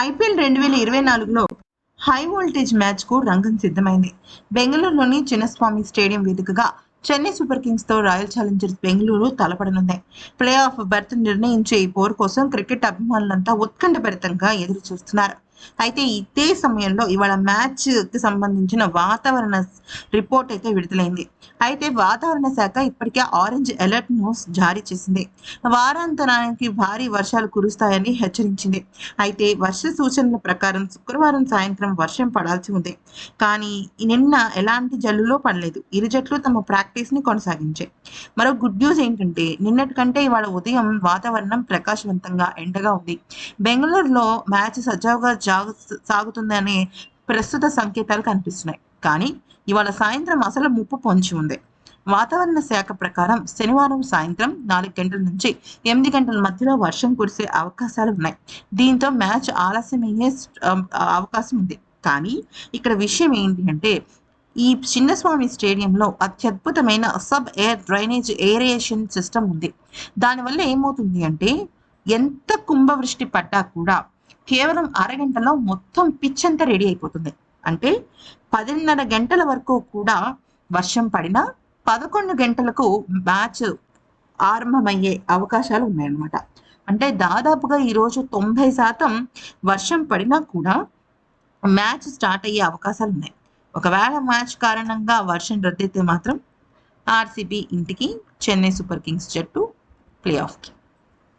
IPL రెండు వేల ఇరవై నాలుగులో హై వోల్టేజ్ మ్యాచ్కు రంగం సిద్ధమైంది. బెంగళూరులోని చిన్నస్వామి స్టేడియం వేదికగా చెన్నై సూపర్ కింగ్స్తో రాయల్ ఛాలెంజర్స్ బెంగళూరు తలపడనుంది. ప్లే ఆఫ్ బెర్త్ నిర్ణయించే ఈ పోరు కోసం క్రికెట్ అభిమానులంతా ఉత్కంఠభరితంగా ఎదురు చూస్తున్నారు అయితే ఇదే సమయంలో ఇవాళ మ్యాచ్కి సంబంధించిన వాతావరణ రిపోర్ట్ అయితే విడుదలైంది. అయితే వాతావరణ శాఖ ఇప్పటికే ఆరెంజ్ అలర్ట్ను జారీ చేసింది. వారాంతరానికి భారీ వర్షాలు కురుస్తాయని హెచ్చరించింది. అయితే వర్ష సూచనల ప్రకారం శుక్రవారం సాయంత్రం వర్షం పడాల్సి ఉంది. కానీ నిన్న ఎలాంటి జల్లులో పడలేదు. ఇరు జట్లు తమ ప్రాక్టీస్ని కొనసాగించాయి. మరో గుడ్ న్యూస్ ఏంటంటే నిన్నటి కంటే ఇవాళ ఉదయం వాతావరణం ప్రకాశవంతంగా ఎండగా ఉంది. బెంగళూరులో మ్యాచ్ సజావుగా సాగు సాగుతుందనే ప్రస్తుత సంకేతాలు కనిపిస్తున్నాయి. కానీ ఇవాళ సాయంత్రం అసలు ముప్పు పొంచి ఉంది. వాతావరణ శాఖ ప్రకారం శనివారం సాయంత్రం నాలుగు గంటల నుంచి ఎనిమిది గంటల మధ్యలో వర్షం కురిసే అవకాశాలు ఉన్నాయి. దీంతో మ్యాచ్ ఆలస్యమయ్యే అవకాశం ఉంది. కానీ ఇక్కడ విషయం ఏంటి అంటే ఈ చిన్నస్వామి స్టేడియంలో అత్యద్భుతమైన sub air drainage aeration system ఉంది. దానివల్ల ఏమవుతుంది అంటే ఎంత కుంభవృష్టి పడ్డా కూడా కేవలం అరగంటలో మొత్తం పిచ్ అంతా రెడీ అయిపోతుంది. అంటే పదిన్నర గంటల వరకు కూడా వర్షం పడినా పదకొండు గంటలకు మ్యాచ్ ఆరంభమయ్యే అవకాశాలు ఉన్నాయన్నమాట. అంటే దాదాపుగా ఈరోజు తొంభై శాతం వర్షం పడినా కూడా మ్యాచ్ స్టార్ట్ అయ్యే అవకాశాలు ఉన్నాయి. ఒకవేళ మ్యాచ్ కారణంగా వర్షం రద్దయితే మాత్రం ఆర్సీబీ ఇంటికి చెన్నై సూపర్ కింగ్స్ జట్టు ప్లే ఆఫ్కి